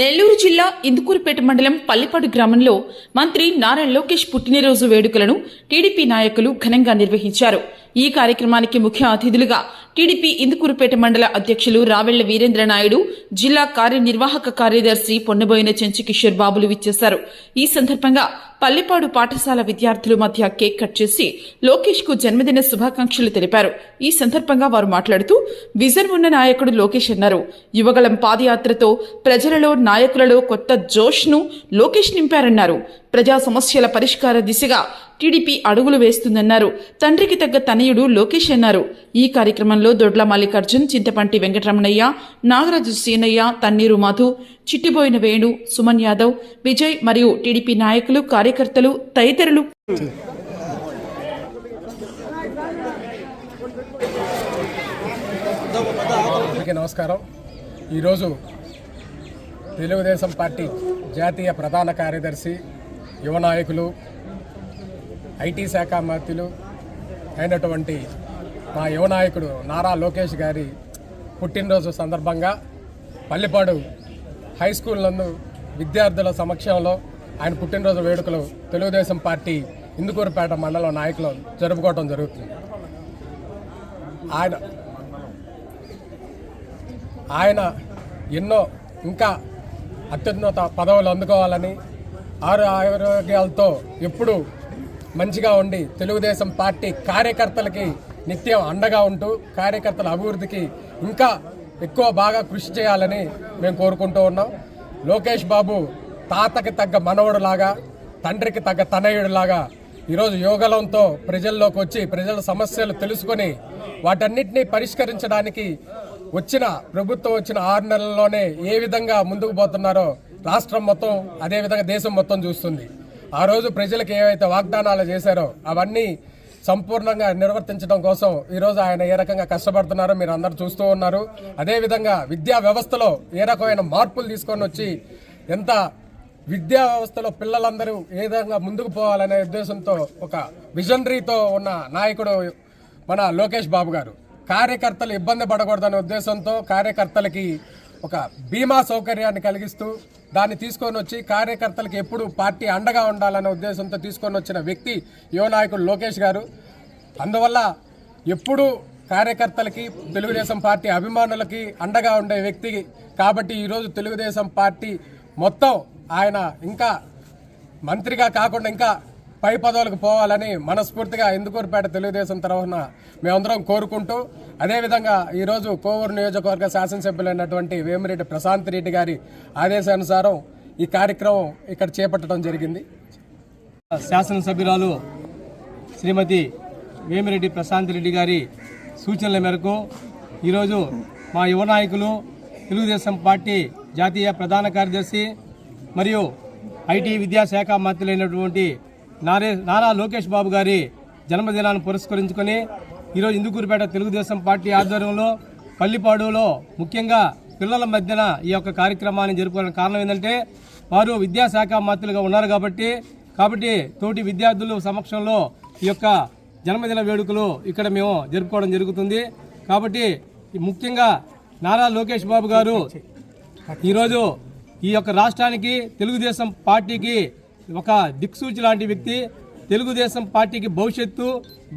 నెల్లూరు జిల్లా ఇందుకూరుపేట మండలం పల్లిపాడు గ్రామంలో మంత్రి నారా లోకేష్ పుట్టినరోజు వేడుకలను టీడీపీ నాయకులు ఘనంగా నిర్వహించారు. ఈ కార్యక్రమానికి ముఖ్య అతిథులుగా టీడీపీ ఇందుకూరుపేట మండల అధ్యక్షులు రావెళ్ళ వీరేంద్ర నాయుడు జిల్లా కార్యనిర్వాహక కార్యదర్శి పొన్నబోయిన చెంచుకిషోర్ బాబులు విచ్చేశారు. ఈ సందర్భంగా పల్లెపాడు పాఠశాల విద్యార్థుల మధ్య కేక్ కట్ చేసి లోకేష్కు జన్మదిన శుభాకాంక్షలు తెలిపారు. ఈ సందర్భంగా వారు మాట్లాడుతూ విజన్ ఉన్న నాయకుడు లోకేష్ అన్నారు. యువగళం పాదయాత్రతో ప్రజలలో నాయకులలో కొత్త జోష్ను లోకేష్ నింపారన్నారు. ప్రజా సమస్యల పరిష్కార దిశగా టీడీపీ అడుగులు వేస్తుందన్నారు. తండ్రికి తగ్గ తనయుడు లోకేష్ అన్నారు. ఈ కార్యక్రమంలో దొడ్ల మల్లికార్జున్ చింతపంటి వెంకటరమణయ్య నాగరాజు సీనయ్య తన్నీరు మధు చిట్టిబోయిన వేణు సుమన్ యాదవ్ విజయ్ మరియు టీడీపీ నాయకులు కార్యకర్తలు తదితరులు. నమస్కారం. ఈరోజు తెలుగుదేశం పార్టీ జాతీయ ప్రధాన కార్యదర్శి యువ నాయకులు ఐటీ శాఖ మంత్రులు అయినటువంటి మా యువ నాయకుడు నారా లోకేష్ గారి పుట్టినరోజు సందర్భంగా పల్లిపాడు హై స్కూల్ నందు విద్యార్థుల సమక్షంలో ఆయన పుట్టినరోజు వేడుకలు తెలుగుదేశం పార్టీ ఇందుకూరుపేట మండలం నాయకులు జరుపుకోవడం జరుగుతుంది. ఆయన ఆయన ఎన్నో ఇంకా అత్యున్నత పదవులు అందుకోవాలని ఆరు ఆరోగ్యాలతో ఎప్పుడు మంచిగా ఉండి తెలుగుదేశం పార్టీ కార్యకర్తలకి నిత్యం అండగా ఉంటూ కార్యకర్తల అభివృద్ధికి ఇంకా ఎక్కువ బాగా కృషి చేయాలని మేము కోరుకుంటూ ఉన్నాం. లోకేష్ బాబు తాతకి తగ్గ మనవడులాగా తండ్రికి తగ్గ తనయుడిలాగా ఈరోజు యోగలంతో ప్రజల్లోకి వచ్చి ప్రజల సమస్యలు తెలుసుకొని వాటన్నిటినీ పరిష్కరించడానికి వచ్చిన ప్రభుత్వం వచ్చిన ఆరు నెలల్లోనే ఏ విధంగా ముందుకు పోతున్నారో రాష్ట్రం మొత్తం అదేవిధంగా దేశం మొత్తం చూస్తుంది. ఆ రోజు ప్రజలకు ఏవైతే వాగ్దానాలు చేశారో అవన్నీ సంపూర్ణంగా నిర్వర్తించడం కోసం ఈరోజు ఆయన ఏ రకంగా కష్టపడుతున్నారో మీరు అందరూ చూస్తూ ఉన్నారు. అదేవిధంగా విద్యా వ్యవస్థలో ఏ రకమైన మార్పులు తీసుకొని వచ్చి ఎంత విద్యా వ్యవస్థలో పిల్లలందరూ ఏ విధంగా ముందుకు పోవాలనే ఉద్దేశంతో ఒక విజనరీతో ఉన్న నాయకుడు మన లోకేష్ బాబు గారు. కార్యకర్తలు ఇబ్బంది పడకూడదనే ఉద్దేశంతో కార్యకర్తలకి ఒక బీమా సౌకర్యాన్ని కలిగిస్తూ దాన్ని తీసుకొని వచ్చి కార్యకర్తలకు ఎప్పుడు పార్టీ అండగా ఉండాలనే ఉద్దేశంతో తీసుకొని వచ్చిన వ్యక్తి యువ నాయకుడు లోకేష్ గారు. అందువల్ల ఎప్పుడు కార్యకర్తలకి తెలుగుదేశం పార్టీ అభిమానులకి అండగా ఉండే వ్యక్తి కాబట్టి ఈరోజు తెలుగుదేశం పార్టీ మొత్తం ఆయన ఇంకా మంత్రిగా కాకుండా ఇంకా పై పదవులకు పోవాలని మనస్ఫూర్తిగా ఇందుకూరుపేట తెలుగుదేశం తరఫున మేమందరం కోరుకుంటూ అదేవిధంగా ఈరోజు కోవూరు నియోజకవర్గ శాసనసభ్యులైనటువంటి వేమిరెడ్డి ప్రశాంత్ రెడ్డి గారి ఆదేశానుసారం ఈ కార్యక్రమం ఇక్కడ చేపట్టడం జరిగింది. శాసనసభ్యురాలు శ్రీమతి వేమిరెడ్డి ప్రశాంత్ రెడ్డి గారి సూచనల మేరకు ఈరోజు మా యువ నాయకులు తెలుగుదేశం పార్టీ జాతీయ ప్రధాన కార్యదర్శి మరియు ఐటీ విద్యాశాఖ మంత్రులైనటువంటి నారే నారా లోకేష్ బాబు గారి జన్మదినాన్ని పురస్కరించుకొని ఈరోజు ఇందుకూరుపేట తెలుగుదేశం పార్టీ ఆధ్వర్యంలో పల్లిపాడులో ముఖ్యంగా పిల్లల మధ్యన ఈ యొక్క కార్యక్రమాన్ని జరుపుకోవడానికి కారణం ఏంటంటే వారు విద్యాశాఖ మంత్రులుగా ఉన్నారు కాబట్టి కాబట్టి తోటి విద్యార్థుల సమక్షంలో ఈ యొక్క జన్మదిన వేడుకలు ఇక్కడ మేము జరుపుకోవడం జరుగుతుంది. కాబట్టి ముఖ్యంగా నారా లోకేష్ బాబు గారు ఈరోజు ఈ యొక్క రాష్ట్రానికి తెలుగుదేశం పార్టీకి ఒక దిక్సూచి లాంటి వ్యక్తి తెలుగుదేశం పార్టీకి భవిష్యత్తు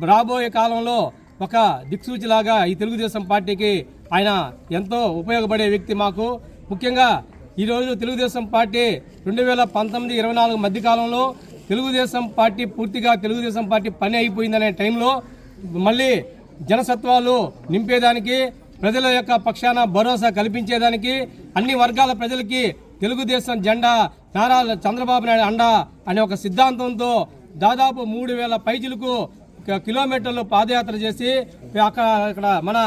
రాబోయే కాలంలో ఒక దిక్సూచిలాగా ఈ తెలుగుదేశం పార్టీకి ఆయన ఎంతో ఉపయోగపడే వ్యక్తి మాకు. ముఖ్యంగా ఈరోజు తెలుగుదేశం పార్టీ రెండు వేల పంతొమ్మిది ఇరవై నాలుగు మధ్యకాలంలో తెలుగుదేశం పార్టీ పూర్తిగా తెలుగుదేశం పార్టీ పని అయిపోయిందనే టైంలో మళ్ళీ జనసత్వాలు నింపేదానికి ప్రజల యొక్క పక్షాన భరోసా కల్పించేదానికి అన్ని వర్గాల ప్రజలకి తెలుగుదేశం జెండా నారా చంద్రబాబు నాయుడు అండ అనే ఒక సిద్ధాంతంతో దాదాపు మూడు వేల పైజులకు కిలోమీటర్లు పాదయాత్ర చేసి అక్కడ అక్కడ మన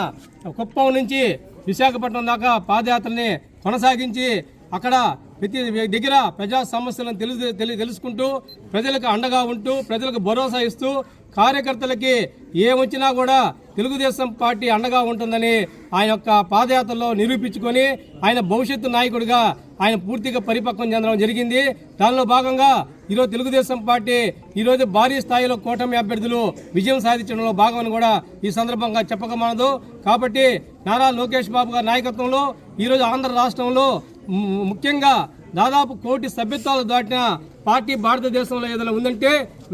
కుప్పం నుంచి విశాఖపట్నం దాకా పాదయాత్రని కొనసాగించి అక్కడ ప్రతి దగ్గర ప్రజా సమస్యలను తెలుసు తెలుసుకుంటూ ప్రజలకు అండగా ఉంటూ ప్రజలకు భరోసా ఇస్తూ కార్యకర్తలకి ఏమొచ్చినా కూడా తెలుగుదేశం పార్టీ అండగా ఉంటుందని ఆయన యొక్క పాదయాత్రలో నిరూపించుకొని ఆయన భవిష్యత్తు నాయకుడిగా ఆయన పూర్తిగా పరిపక్వం చెందడం జరిగింది. దానిలో భాగంగా ఈరోజు తెలుగుదేశం పార్టీ ఈరోజు భారీ స్థాయిలో కూటమి అభ్యర్థులు విజయం సాధించడంలో భాగమని కూడా ఈ సందర్భంగా చెప్పకమానదు. కాబట్టి నారా లోకేష్ బాబు గారి నాయకత్వంలో ఈరోజు ఆంధ్ర రాష్ట్రంలో ముఖ్యంగా దాదాపు కోటి సభ్యత్వాలు దాటిన పార్టీ భారతదేశంలో ఏదైనా ఉందంటే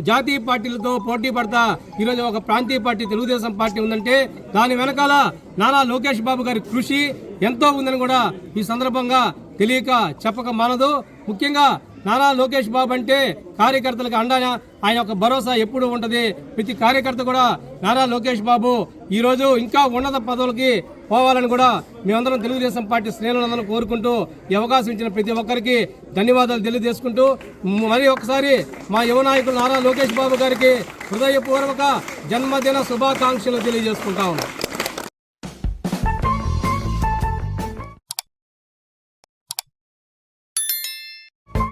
జాతీయ పార్టీలతో పోటీ పడతా ఈరోజు ఒక ప్రాంతీయ పార్టీ తెలుగుదేశం పార్టీ ఉందంటే దాని వెనకాల నారా లోకేష్ బాబు గారి కృషి ఎంతో ఉందని కూడా ఈ సందర్భంగా తెలియక చెప్పక మానదు. ముఖ్యంగా నారా లోకేష్ బాబు అంటే కార్యకర్తలకు అండాన ఆయన ఒక భరోసా ఎప్పుడు ఉంటది. ప్రతి కార్యకర్త కూడా నారా లోకేష్ బాబు ఈ రోజు ఇంకా ఉన్నత పదవులకి పోవాలని కూడా మేమందరం తెలుగుదేశం పార్టీ శ్రేణులందరం కోరుకుంటూ ఈ అవకాశం ఇచ్చిన ప్రతి ఒక్కరికి ధన్యవాదాలు తెలియజేసుకుంటూ మరి ఒకసారి మా యువ నాయకులు నారా లోకేష్ బాబు గారికి హృదయపూర్వక జన్మదిన శుభాకాంక్షలు తెలియజేసుకుంటా ఉన్నాం.